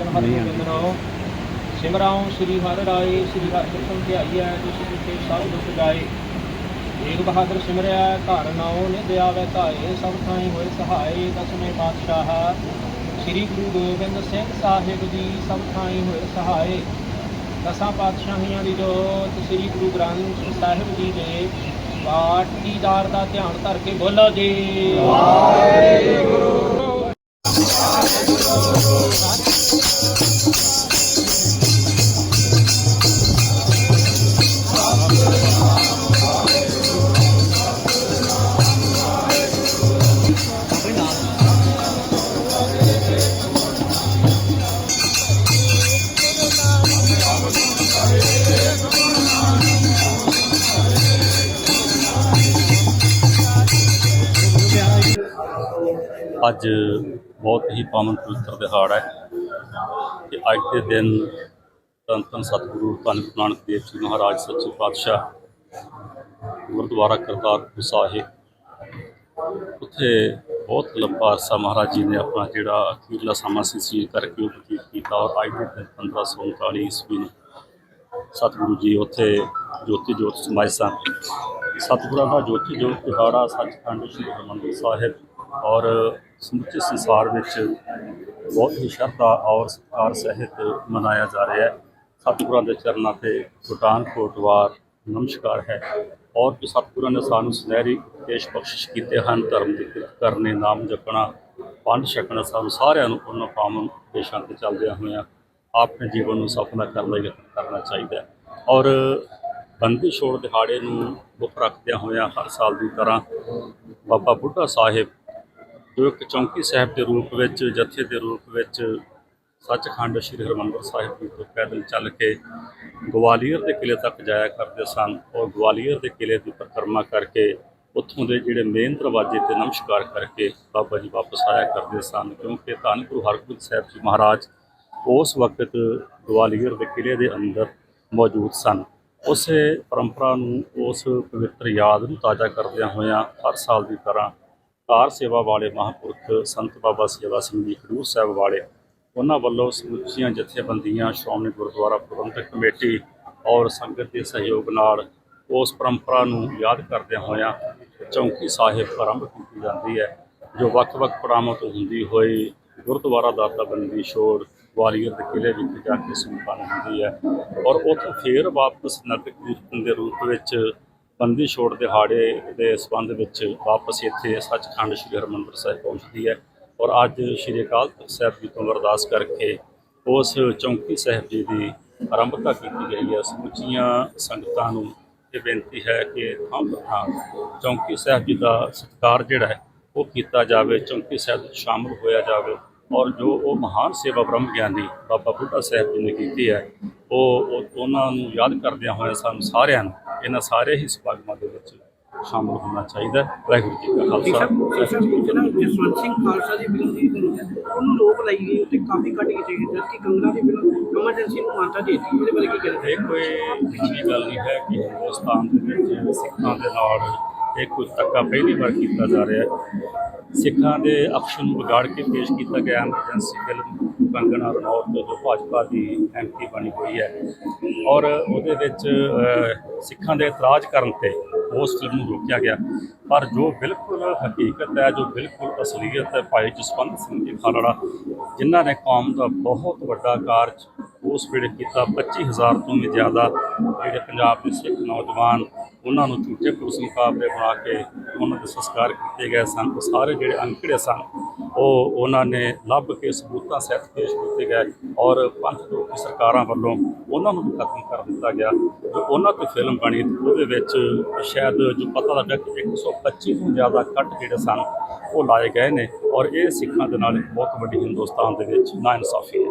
ਸਗਨ ਹਰਿ ਗੋਬਿੰਦ ਰੋ ਸਿਮਰਾਉ ਸ੍ਰੀ ਹਰਿ ਰਾਏ ਸ੍ਰੀ ਹਰਿ ਕ੍ਰਿਸ਼ਨ ਧਿਆਈਐ ਜਿਸ ਜਿਤੇ ਸਭ ਦੁਖ ਜਾਏ। ਏਕ ਬਹਾਦਰ ਸਿਮਰਿਆ ਘਰ ਨਾਉ ਨਿਧ ਆਵੈ ਧਾਏ ਸਭ ਥਾਈ ਹੋਏ ਸਹਾਏ ਦਸਵੇਂ ਪਾਤਸ਼ਾਹ। ਸ੍ਰੀ ਗੁਰੂ ਗੋਬਿੰਦ ਸਿੰਘ ਸਾਹਿਬ ਜੀ ਸਭ ਥਾਈ ਹੋਏ ਸਹਾਏ। ਦਸਾਂ ਪਾਤਸ਼ਾਹੀਆਂ ਦੀ ਜੋਤ ਸ੍ਰੀ ਗੁਰੂ ਗ੍ਰੰਥ ਸਾਹਿਬ ਜੀ ਦੇ ਪਾਠ ਦੀਦਾਰ ਦਾ ਧਿਆਨ ਧਰ ਕੇ ਬੋਲੋ ਜੀ। ਅੱਜ ਬਹੁਤ ਹੀ ਪਾਵਨ ਪਵਿੱਤਰ ਦਿਹਾੜਾ ਹੈ ਕਿ ਅੱਜ ਦੇ ਦਿਨ ਧੰਨ ਧੰਨ ਸਤਿਗੁਰੂ ਧੰਨ ਗੁਰੂ ਨਾਨਕ ਦੇਵ ਜੀ ਮਹਾਰਾਜ, ਸੱਚੇ ਪਾਤਸ਼ਾਹ, ਗੁਰਦੁਆਰਾ ਕਰਤਾਰਪੁਰ ਸਾਹਿਬ, ਉੱਥੇ ਬਹੁਤ ਲੰਬਾ ਅਰਸਾ ਮਹਾਰਾਜ ਜੀ ਨੇ ਆਪਣਾ ਜਿਹੜਾ ਅਖੀਰਲਾ ਸਮਾਂ ਸੀ ਸੀ ਕਰਕੇ ਉਹ ਬਤੀਤ ਕੀਤਾ ਔਰ ਅੱਜ ਦੇ ਦਿਨ 1539 ਈਸਵੀ ਨੂੰ ਸਤਿਗੁਰੂ ਜੀ ਉੱਥੇ ਜੋਤੀ ਜੋਤ ਸਮਾਏ ਸਨ। ਸਤਿਗੁਰਾਂ ਦਾ ਜੋਤੀ ਜੋਤ ਦਿਹਾੜਾ ਸੱਚਖੰਡ ਸ੍ਰੀ ਹਰਿਮੰਦਰ ਸਾਹਿਬ। ਔਰ ਸਮੁੱਚੇ ਸੰਸਾਰ ਵਿੱਚ ਬਹੁਤ ਹੀ ਸ਼ਰਧਾ ਔਰ ਸਤਿਕਾਰ ਸਹਿਤ ਮਨਾਇਆ ਜਾ ਰਿਹਾ ਹੈ। ਸਤਿਗੁਰਾਂ ਦੇ ਚਰਨਾਂ ਤੇ ਗੁਟਾਨ ਕੋਟਵਾਰ ਨਮਸਕਾਰ ਹੈ ਔਰ ਜੋ ਸਤਿਗੁਰਾਂ ਨੇ ਸਾਨੂੰ ਸੁਨਹਿਰੀ ਉਪਦੇਸ਼ ਬਖਸ਼ਿਸ਼ ਕੀਤੇ ਹਨ, ਧਰਮ ਦੀ ਕਰਨੇ, ਨਾਮ ਜਪਣਾ ਪੰਡ ਛਕਣਾ, ਸਾਨੂੰ ਸਾਰਿਆਂ ਨੂੰ ਉਹਨਾਂ ਪਾਵਨ ਉਪਦੇਸ਼ਾਂ ਤੇ ਚੱਲਦਿਆਂ ਹੋਇਆਂ ਆਪਣੇ ਜੀਵਨ ਨੂੰ ਸਫਲ ਕਰਨ ਲਈ ਯਤਨ ਕਰਨਾ ਚਾਹੀਦਾ ਔਰ ਬੰਦੀ ਛੋੜ ਦਿਹਾੜੇ ਨੂੰ ਮੁੱਖ ਰੱਖਦਿਆਂ ਹੋਇਆਂ ਹਰ ਸਾਲ ਦੀ ਤਰ੍ਹਾਂ ਬਾਬਾ ਬੁੱਢਾ ਸਾਹਿਬ ਜੋ ਇੱਕ ਚੌਂਕੀ ਸਾਹਿਬ ਦੇ ਰੂਪ ਵਿੱਚ, ਜਥੇ ਦੇ ਰੂਪ ਵਿੱਚ ਸੱਚਖੰਡ ਸ੍ਰੀ ਹਰਿਮੰਦਰ ਸਾਹਿਬ ਜੀ ਤੋਂ ਪੈਦਲ ਚੱਲ ਕੇ ਗਵਾਲੀਅਰ ਦੇ ਕਿਲੇ ਤੱਕ ਜਾਇਆ ਕਰਦੇ ਸਨ ਔਰ ਗਵਾਲੀਅਰ ਦੇ ਕਿਲੇ ਦੀ ਪਰਿਕਰਮਾ ਕਰਕੇ ਉੱਥੋਂ ਦੇ ਜਿਹੜੇ ਮੇਨ ਦਰਵਾਜ਼ੇ ਤੇ ਨਮਸਕਾਰ ਕਰਕੇ ਬਾਬਾ ਜੀ ਵਾਪਸ ਆਇਆ ਕਰਦੇ ਸਨ, ਕਿਉਂਕਿ ਧੰਨ ਗੁਰੂ ਹਰਗੋਬਿੰਦ ਸਾਹਿਬ ਜੀ ਮਹਾਰਾਜ ਉਸ ਵਕਤ ਗਵਾਲੀਅਰ ਦੇ ਕਿਲੇ ਦੇ ਅੰਦਰ ਮੌਜੂਦ ਸਨ। ਉਸੇ ਪਰੰਪਰਾ ਨੂੰ, ਉਸ ਪਵਿੱਤਰ ਯਾਦ ਨੂੰ ਤਾਜ਼ਾ ਕਰਦਿਆਂ ਹੋਇਆਂ ਹਰ ਸਾਲ ਦੀ ਤਰ੍ਹਾਂ ਕਾਰ ਸੇਵਾ ਵਾਲੇ ਮਹਾਂਪੁਰਖ ਸੰਤ ਬਾਬਾ ਸੇਵਾ ਸਿੰਘ ਜੀ ਖਡੂਰ ਸਾਹਿਬ ਵਾਲੇ, ਉਹਨਾਂ ਵੱਲੋਂ ਸਮੁੱਚੀਆਂ ਜਥੇਬੰਦੀਆਂ, ਸ਼੍ਰੋਮਣੀ ਗੁਰਦੁਆਰਾ ਪ੍ਰਬੰਧਕ ਕਮੇਟੀ ਔਰ ਸੰਗਤ ਦੇ ਸਹਿਯੋਗ ਨਾਲ ਉਸ ਪਰੰਪਰਾ ਨੂੰ ਯਾਦ ਕਰਦਿਆਂ ਹੋਇਆਂ ਚੌਂਕੀ ਸਾਹਿਬ ਆਰੰਭ ਕੀਤੀ ਜਾਂਦੀ ਹੈ, ਜੋ ਵੱਖ-ਵੱਖ ਪੜਾਵਾਂ ਤੋਂ ਹੁੰਦੀ ਹੋਈ ਗੁਰਦੁਆਰਾ ਦਾਤਾ ਬੰਦੀ ਛੋੜ, ਗਵਾਲੀਅਰ ਦੇ ਕਿਲੇ ਵਿੱਚ ਜਾ ਕੇ ਸੰਪੰਨ ਹੁੰਦੀ ਹੈ ਔਰ ਉੱਥੋਂ ਫੇਰ ਵਾਪਸ ਨਗਰ ਕੀਰਤਨ ਦੇ ਰੂਪ ਵਿੱਚ ਬੰਦੀ ਛੋੜ ਦਿਹਾੜੇ ਦੇ ਸੰਬੰਧ ਵਿੱਚ ਵਾਪਸ ਇੱਥੇ ਸੱਚਖੰਡ ਸ੍ਰੀ ਹਰਿਮੰਦਰ ਸਾਹਿਬ ਪਹੁੰਚਦੀ ਹੈ ਔਰ ਅੱਜ ਸ੍ਰੀ ਅਕਾਲ ਤਖਤ ਸਾਹਿਬ ਜੀ ਤੋਂ ਅਰਦਾਸ ਕਰਕੇ ਉਸ ਚੌਂਕੀ ਸਾਹਿਬ ਜੀ ਦੀ ਆਰੰਭਤਾ ਕੀਤੀ ਗਈ ਹੈ। ਸਮੁੱਚੀਆਂ ਸੰਗਤਾਂ ਨੂੰ ਇਹ ਬੇਨਤੀ ਹੈ ਕਿ ਥਾਂ ਥਾਂ ਚੌਂਕੀ ਸਾਹਿਬ ਜੀ ਦਾ ਸਤਿਕਾਰ ਜਿਹੜਾ ਹੈ, ਉਹ ਕੀਤਾ ਜਾਵੇ, ਚੌਂਕੀ ਸਾਹਿਬ ਵਿੱਚ ਸ਼ਾਮਲ ਹੋਇਆ ਜਾਵੇ ਔਰ ਜੋ ਉਹ ਮਹਾਨ ਸੇਵਾ ਬ੍ਰਹਮ ਗਿਆਨੀ ਬਾਬਾ ਬੁੱਢਾ ਸਾਹਿਬ ਜੀ ਨੇ ਕੀਤੀ ਹੈ ਉਹ- ਉਹਨਾਂ ਨੂੰ ਯਾਦ ਕਰਦਿਆਂ ਹੋਇਆ ਸਾਨੂੰ ਸਾਰਿਆਂ ਨੂੰ ਇਹਨਾਂ ਸਾਰੇ ਹੀ ਸਮਾਗਮਾਂ ਦੇ ਵਿੱਚ ਸ਼ਾਮਲ ਹੋਣਾ ਚਾਹੀਦਾ ਹੈ। ਵਾਹਿਗੁਰੂ ਜੀ ਕਾ ਖਾਲਸਾ। ਜਸਵੰਤ ਸਿੰਘ ਖਾਲਸਾ ਦੀ ਫਿਲਮ ਦੀ ਉਹਨੂੰ ਰੋਕ ਲਾਈ ਗਈ ਉੱਤੇ ਕਾਫੀ ਕੀਤੀ ਗਈ ਜਦਕਿ ਕੰਗਨਾ ਦੀ ਫਿਲਮ ਐਮਰਜੈਂਸੀ ਨੂੰ ਮਾਨਤਾ ਦੇ ਦਿੱਤੀ। ਇਹਦੇ ਬਾਰੇ ਕੀ ਕਹਿੰਦੇ ਇਹ ਕੋਈ ਨਿੱਜੀ ਗੱਲ ਨਹੀਂ ਹੈ ਕਿ ਹਿੰਦੁਸਤਾਨ ਦੇ ਵਿੱਚ ਸਿੱਖਾਂ ਦੇ ਨਾਲ ਇਹ ਕੁਝ ਧੱਕਾ ਪਹਿਲੀ ਵਾਰ ਕੀਤਾ ਜਾ ਰਿਹਾ ਹੈ। ਸਿੱਖਾਂ ਦੇ ਅਕਸ਼ ਨੂੰ ਵਿਗਾੜ ਕੇ ਪੇਸ਼ ਕੀਤਾ ਗਿਆ ਐਮਰਜੈਂਸੀ ਫਿਲਮ। ਕੰਗਣਾ ਰਣੌਤ ਜੋ ਭਾਜਪਾ ਦੀ ਐਮਪੀ ਬਣੀ ਹੋਈ ਹੈ। ਔਰ ਉਹਦੇ ਵਿੱਚ ਸਿੱਖਾਂ ਦੇ ਇਤਰਾਜ਼ ਕਰਨ ਤੇ ਉਸ ਫਿਲਮ ਨੂੰ ਰੋਕਿਆ ਗਿਆ। ਪਰ ਜੋ ਬਿਲਕੁਲ ਹਕੀਕਤ ਹੈ, ਜੋ ਬਿਲਕੁਲ ਅਸਲੀਅਤ ਹੈ, ਭਾਈ ਜਸਵੰਤ ਸਿੰਘ ਜੀ ਖਾਲੜਾ, ਜਿਨ੍ਹਾਂ ਨੇ ਕੌਮ ਦਾ ਬਹੁਤ ਵੱਡਾ ਕਾਰਜ ਉਸ ਵੇਲੇ ਕੀਤਾ। 25000 ਤੋਂ ਵੀ ਜ਼ਿਆਦਾ ਜਿਹੜੇ ਪੰਜਾਬ ਦੇ ਸਿੱਖ ਨੌਜਵਾਨ, ਉਹਨਾਂ ਨੂੰ ਝੂਠੇ ਪੁਲਿਸ ਮੁਕਾਬਲੇ ਬਣਾ ਕੇ ਉਹਨਾਂ ਦੇ ਸੰਸਕਾਰ ਕੀਤੇ ਗਏ ਸਨ। ਉਹ ਸਾਰੇ ਜਿਹੜੇ ਅੰਕੜੇ ਸਨ ਉਹ ਉਹਨਾਂ ਨੇ ਲੱਭ ਕੇ ਸਬੂਤਾਂ ਸਹਿਤ ਪੇਸ਼ ਕੀਤੇ ਗਏ ਔਰ ਪੰਥ ਤੋਂ ਸਰਕਾਰਾਂ ਵੱਲੋਂ ਉਹਨਾਂ ਨੂੰ ਵੀ ਖਤਮ ਕਰ ਦਿੱਤਾ ਗਿਆ। ਜੋ ਉਹਨਾਂ ਤੇ ਫਿਲਮ ਬਣੀ ਉਹਦੇ ਵਿੱਚ ਸ਼ਾਇਦ ਜੋ ਪਤਾ ਲੱਗਾ ਕਿ 125 ਤੋਂ ਜ਼ਿਆਦਾ ਕੱਟ ਜਿਹੜੇ ਸਨ, ਉਹ ਲਾਏ ਗਏ ਨੇ ਔਰ ਇਹ ਸਿੱਖਾਂ ਦੇ ਨਾਲ ਇੱਕ ਬਹੁਤ ਵੱਡੀ ਹਿੰਦੁਸਤਾਨ ਦੇ ਵਿੱਚ ਨਾਇਨਸਾਫੀ ਹੈ।